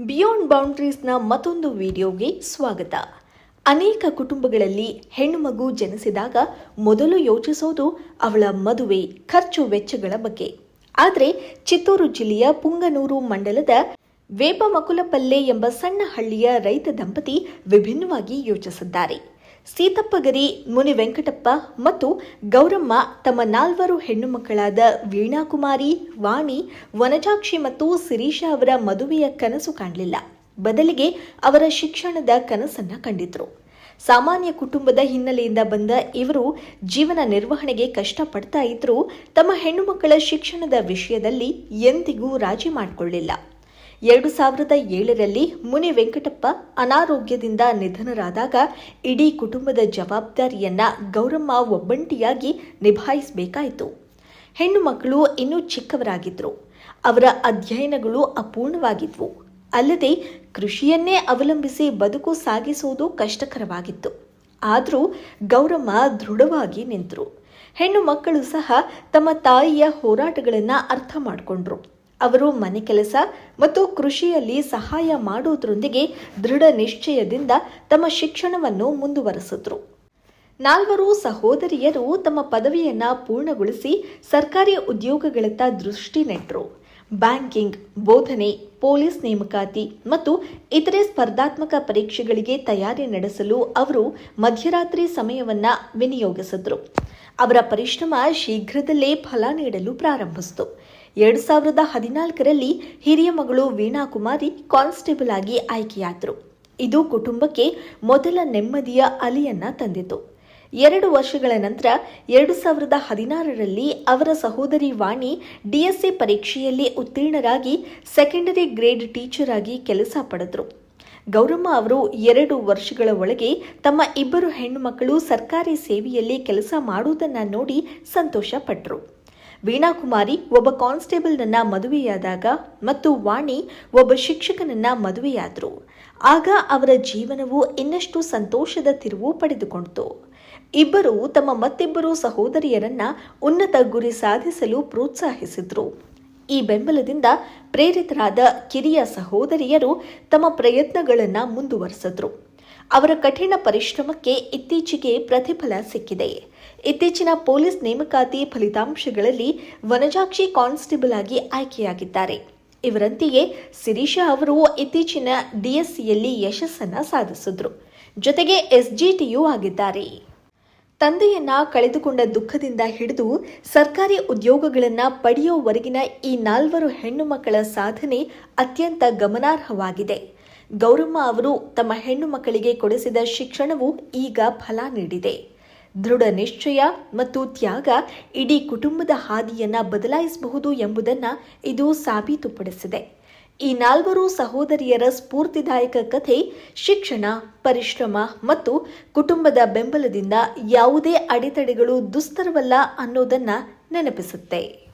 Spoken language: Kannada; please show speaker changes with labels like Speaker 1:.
Speaker 1: ಬಿಯಾಂಡ್ ಬೌಂಡ್ರೀಸ್ನ ಮತ್ತೊಂದು ವಿಡಿಯೋಗೆ ಸ್ವಾಗತ. ಅನೇಕ ಕುಟುಂಬಗಳಲ್ಲಿ ಹೆಣ್ಣು ಮಗು ಜನಿಸಿದಾಗ ಮೊದಲು ಯೋಚಿಸೋದು ಅವಳ ಮದುವೆ, ಖರ್ಚು ವೆಚ್ಚಗಳ ಬಗ್ಗೆ. ಆದರೆ ಚಿತ್ತೂರು ಜಿಲ್ಲೆಯ ಪುಂಗನೂರು ಮಂಡಲದ ವೇಪಮಕುಲಪಲ್ಲೆ ಎಂಬ ಸಣ್ಣ ಹಳ್ಳಿಯ ರೈತ ದಂಪತಿ ವಿಭಿನ್ನವಾಗಿ ಯೋಚಿಸಿದ್ದಾರೆ. ಸೀತಪ್ಪಗರಿ ಮುನಿ ವೆಂಕಟಪ್ಪ ಮತ್ತು ಗೌರಮ್ಮ ತಮ್ಮ ನಾಲ್ವರು ಹೆಣ್ಣು ಮಕ್ಕಳಾದ ವೀಣಾಕುಮಾರಿ, ವಾಣಿ, ವನಜಾಕ್ಷಿ ಮತ್ತು ಶಿರೀಷ ಅವರ ಮದುವೆಯ ಕನಸು ಕಾಣಲಿಲ್ಲ. ಬದಲಿಗೆ ಅವರ ಶಿಕ್ಷಣದ ಕನಸನ್ನ ಕಂಡಿದ್ರು. ಸಾಮಾನ್ಯ ಕುಟುಂಬದ ಹಿನ್ನೆಲೆಯಿಂದ ಬಂದ ಇವರು ಜೀವನ ನಿರ್ವಹಣೆಗೆ ಕಷ್ಟಪಡ್ತಾ ಇದ್ರು ತಮ್ಮ ಹೆಣ್ಣು ಮಕ್ಕಳ ಶಿಕ್ಷಣದ ವಿಷಯದಲ್ಲಿ ಎಂದಿಗೂ ರಾಜಿ ಮಾಡಿಕೊಳ್ಳಿಲ್ಲ. ಎರಡು ಸಾವಿರದ ಏಳರಲ್ಲಿ ಮುನಿ ವೆಂಕಟಪ್ಪ ಅನಾರೋಗ್ಯದಿಂದ ನಿಧನರಾದಾಗ ಇಡೀ ಕುಟುಂಬದ ಜವಾಬ್ದಾರಿಯನ್ನ ಗೌರಮ್ಮ ಒಬ್ಬಂಟಿಯಾಗಿ ನಿಭಾಯಿಸಬೇಕಾಯಿತು. ಹೆಣ್ಣು ಮಕ್ಕಳು ಇನ್ನೂ ಚಿಕ್ಕವರಾಗಿದ್ದರು ಅವರ ಅಧ್ಯಯನಗಳು ಅಪೂರ್ಣವಾಗಿದ್ವು. ಅಲ್ಲದೆ ಕೃಷಿಯನ್ನೇ ಅವಲಂಬಿಸಿ ಬದುಕು ಸಾಗಿಸುವುದು ಕಷ್ಟಕರವಾಗಿತ್ತು. ಆದರೂ ಗೌರಮ್ಮ ದೃಢವಾಗಿ ನಿಂತರು. ಹೆಣ್ಣು ಮಕ್ಕಳು ಸಹ ತಮ್ಮ ತಾಯಿಯ ಹೋರಾಟಗಳನ್ನು ಅರ್ಥ ಮಾಡಿಕೊಂಡ್ರು. ಅವರು ಮನೆ ಕೆಲಸ ಮತ್ತು ಕೃಷಿಯಲ್ಲಿ ಸಹಾಯ ಮಾಡುವುದರೊಂದಿಗೆ ದೃಢ ನಿಶ್ಚಯದಿಂದ ತಮ್ಮ ಶಿಕ್ಷಣವನ್ನು ಮುಂದುವರೆಸಿದ್ರು. ನಾಲ್ವರು ಸಹೋದರಿಯರು ತಮ್ಮ ಪದವಿಯನ್ನು ಪೂರ್ಣಗೊಳಿಸಿ ಸರ್ಕಾರಿ ಉದ್ಯೋಗಗಳತ್ತ ದೃಷ್ಟಿ ನೆಟ್ಟರು ಬ್ಯಾಂಕಿಂಗ್, ಬೋಧನೆ, ಪೊಲೀಸ್ ನೇಮಕಾತಿ ಮತ್ತು ಇತರೆ ಸ್ಪರ್ಧಾತ್ಮಕ ಪರೀಕ್ಷೆಗಳಿಗೆ ತಯಾರಿ ನಡೆಸಲು ಅವರು ಮಧ್ಯರಾತ್ರಿ ಸಮಯವನ್ನ ವಿನಿಯೋಗಿಸಿದ್ರು. ಅವರ ಪರಿಶ್ರಮ ಶೀಘ್ರದಲ್ಲೇ ಫಲ ನೀಡಲು ಪ್ರಾರಂಭಿಸಿತು. ಎರಡು ಸಾವಿರದ ಹದಿನಾಲ್ಕರಲ್ಲಿ ಹಿರಿಯ ಮಗಳು ವೀಣಾ ಕುಮಾರಿ ಕಾನ್ಸ್ಟೇಬಲ್ ಆಗಿ ಆಯ್ಕೆಯಾದರು. ಇದು ಕುಟುಂಬಕ್ಕೆ ಮೊದಲ ನೆಮ್ಮದಿಯ ಅಲಿಯನ್ನ ತಂದಿತು. ಎರಡು ವರ್ಷಗಳ ನಂತರ ಎರಡು ಸಾವಿರದ ಹದಿನಾರರಲ್ಲಿ ಅವರ ಸಹೋದರಿ ವಾಣಿ ಡಿಎಸ್ಸಿ ಪರೀಕ್ಷೆಯಲ್ಲಿ ಉತ್ತೀರ್ಣರಾಗಿ ಸೆಕೆಂಡರಿ ಗ್ರೇಡ್ ಟೀಚರ್ ಆಗಿ ಕೆಲಸ ಪಡೆದರು. ಗೌರಮ್ಮ ಅವರು ಎರಡು ವರ್ಷಗಳ ಒಳಗೆ ತಮ್ಮ ಇಬ್ಬರು ಹೆಣ್ಣು ಮಕ್ಕಳು ಸರ್ಕಾರಿ ಸೇವೆಯಲ್ಲಿ ಕೆಲಸ ಮಾಡುವುದನ್ನು ನೋಡಿ ಸಂತೋಷಪಟ್ಟರು ವೀಣಾಕುಮಾರಿ ಒಬ್ಬ ಕಾನ್ಸ್ಟೇಬಲ್ನನ್ನ ಮದುವೆಯಾದಾಗ ಮತ್ತು ವಾಣಿ ಒಬ್ಬ ಶಿಕ್ಷಕನನ್ನ ಮದುವೆಯಾದರು. ಆಗ ಅವರ ಜೀವನವು ಇನ್ನಷ್ಟು ಸಂತೋಷದ ತಿರುವು ಪಡೆದುಕೊಂಡಿತು. ಇಬ್ಬರು ತಮ್ಮ ಮತ್ತಿಬ್ಬರು ಸಹೋದರಿಯರನ್ನ ಉನ್ನತ ಗುರಿ ಸಾಧಿಸಲು ಪ್ರೋತ್ಸಾಹಿಸಿದ್ರು. ಈ ಬೆಂಬಲದಿಂದ ಪ್ರೇರಿತರಾದ ಕಿರಿಯ ಸಹೋದರಿಯರು ತಮ್ಮ ಪ್ರಯತ್ನಗಳನ್ನು ಮುಂದುವರೆಸಿದ್ರು. ಅವರ ಕಠಿಣ ಪರಿಶ್ರಮಕ್ಕೆ ಇತ್ತೀಚೆಗೆ ಪ್ರತಿಫಲ ಸಿಕ್ಕಿದೆ. ಇತ್ತೀಚಿನ ಪೊಲೀಸ್ ನೇಮಕಾತಿ ಫಲಿತಾಂಶಗಳಲ್ಲಿ ವನಜಾಕ್ಷಿ ಕಾನ್ಸ್ಟೇಬಲ್ ಆಗಿ ಆಯ್ಕೆಯಾಗಿದ್ದಾರೆ. ಇವರಂತೆಯೇ ಶಿರೀಷಾ ಅವರು ಇತ್ತೀಚಿನ ಡಿಎಸ್ಸಿಯಲ್ಲಿ ಯಶಸ್ಸನ್ನು ಸಾಧಿಸಿದ್ರು. ಜೊತೆಗೆ ಎಸ್ಜಿಟಿಯೂ ಆಗಿದ್ದಾರೆ. ತಂದೆಯನ್ನ ಕಳೆದುಕೊಂಡ ದುಃಖದಿಂದ ಹಿಡಿದು ಸರ್ಕಾರಿ ಉದ್ಯೋಗಗಳನ್ನು ಪಡೆಯುವವರೆಗಿನ ಈ ನಾಲ್ವರು ಹೆಣ್ಣು ಮಕ್ಕಳ ಸಾಧನೆ ಅತ್ಯಂತ ಗಮನಾರ್ಹವಾಗಿದೆ. ಗೌರಮ್ಮ ಅವರು ತಮ್ಮ ಹೆಣ್ಣು ಮಕ್ಕಳಿಗೆ ಕೊಡಿಸಿದ ಶಿಕ್ಷಣವು ಈಗ ಫಲ ನೀಡಿದೆ. ದೃಢ ನಿಶ್ಚಯ ಮತ್ತು ತ್ಯಾಗ ಇಡೀ ಕುಟುಂಬದ ಹಾದಿಯನ್ನ ಬದಲಾಯಿಸಬಹುದು ಎಂಬುದನ್ನು ಇದು ಸಾಬೀತುಪಡಿಸಿದೆ. ಈ ನಾಲ್ವರು ಸಹೋದರಿಯರ ಸ್ಫೂರ್ತಿದಾಯಕ ಕಥೆ ಶಿಕ್ಷಣ, ಪರಿಶ್ರಮ ಮತ್ತು ಕುಟುಂಬದ ಬೆಂಬಲದಿಂದ ಯಾವುದೇ ಅಡೆತಡೆಗಳು ದುಸ್ತರವಲ್ಲ ಅನ್ನೋದನ್ನ ನೆನಪಿಸುತ್ತೆ.